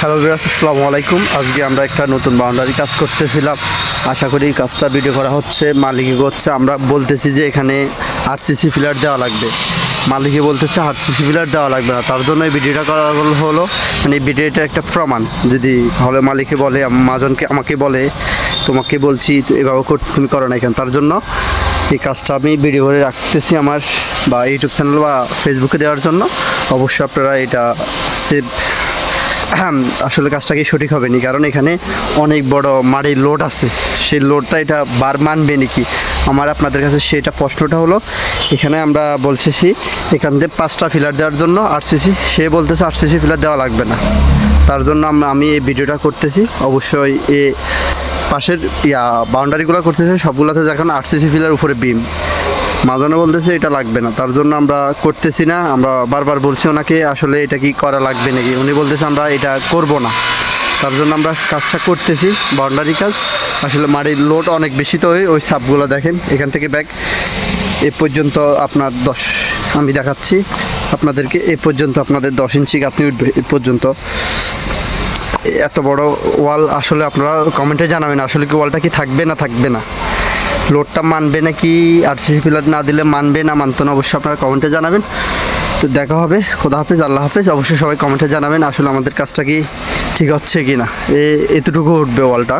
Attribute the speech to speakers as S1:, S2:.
S1: Hello বিরাজ আসসালামু আলাইকুম। আজকে আমরা একটা নতুন বাউন্ডারি কাজ করতেছিলাম। আশা করি কাজটা ভিডিও করা হচ্ছে। মালিকই করছে। আমরা বলতেছি যে এখানে আরসিসি ফিলার দেওয়া লাগবে। মালিকে বলতেছে আরসিসি ফিলার দেওয়া লাগবে না। তার জন্য এই ভিডিওটা করা হলো মানে এই ভিডিওটা একটা প্রমাণ। যদি হলে মালিকে বলে মাজনকে আমাকে বলে, তোমাকে বলছি, এভাবে করতে তুমি করো না এখানে। তার জন্য এই কাজটা আমি ভিডিও করে রাখতেছি আমার বা ইউটিউব চ্যানেল বা ফেসবুকে দেওয়ার জন্য। অবশ্যই আপনারা এটা সেভ আসলে কাজটা কি সঠিক হবে নি কারণ এখানে অনেক বড় মাটির লোড আছে। সেই লোডটা এটা বার মানবে নাকি? আমার আপনাদের কাছে সেটা প্রশ্নটা হলো, এখানে আমরা বলতেছি, এখান থেকে পাঁচটা ফিলার দেওয়ার জন্য আরসিসি সে বলতেছে আরসিসি ফিলার দেওয়া লাগবে না। তার জন্য আমি এই ভিডিওটা করতেছি। অবশ্যই এ পাশের ইয়া বাউন্ডারিগুলো করতেছে, সবগুলোতে দেখুন আরসিসি ফিলার উপরে বিম মাঝনে বলতেছে, এটা লাগবে না। তার জন্য আমরা করতেছি না, আমরা বারবার বলছি ওনাকে, আসলে এটা কি করা লাগবে নাকি? উনি বলতেছে, আমরা এটা করব না। তার জন্য আমরা কাজটা করতেছি, বাউন্ডারি কাজ। আসলে মাটির লোড অনেক বেশি তো ওই ওই সাপগুলো দেখেন। এখান থেকে ব্যাগ, এ পর্যন্ত আপনার দশ, আমি দেখাচ্ছি আপনাদেরকে, এ পর্যন্ত আপনাদের দশ ইঞ্চি গাঁথনি উঠবে, এ পর্যন্ত। এত বড় ওয়াল, আসলে আপনারা কমেন্টে জানাবেন আসলে কি ওয়ালটা কি থাকবে না থাকবে না। লোডটা মানবে নাকি আরসিসি পিলার না দিলে মানবে না, মানতো না অবশ্যই আপনারা কমেন্টে জানাবেন। তো দেখা হবে, খোদা হাফেজ, আল্লাহ হাফেজ। অবশ্যই সবাই কমেন্টে জানাবেন আসলে আমাদের কাজটা কি ঠিক হচ্ছে কি না এ, এতটুকু উঠবে ওয়ালটা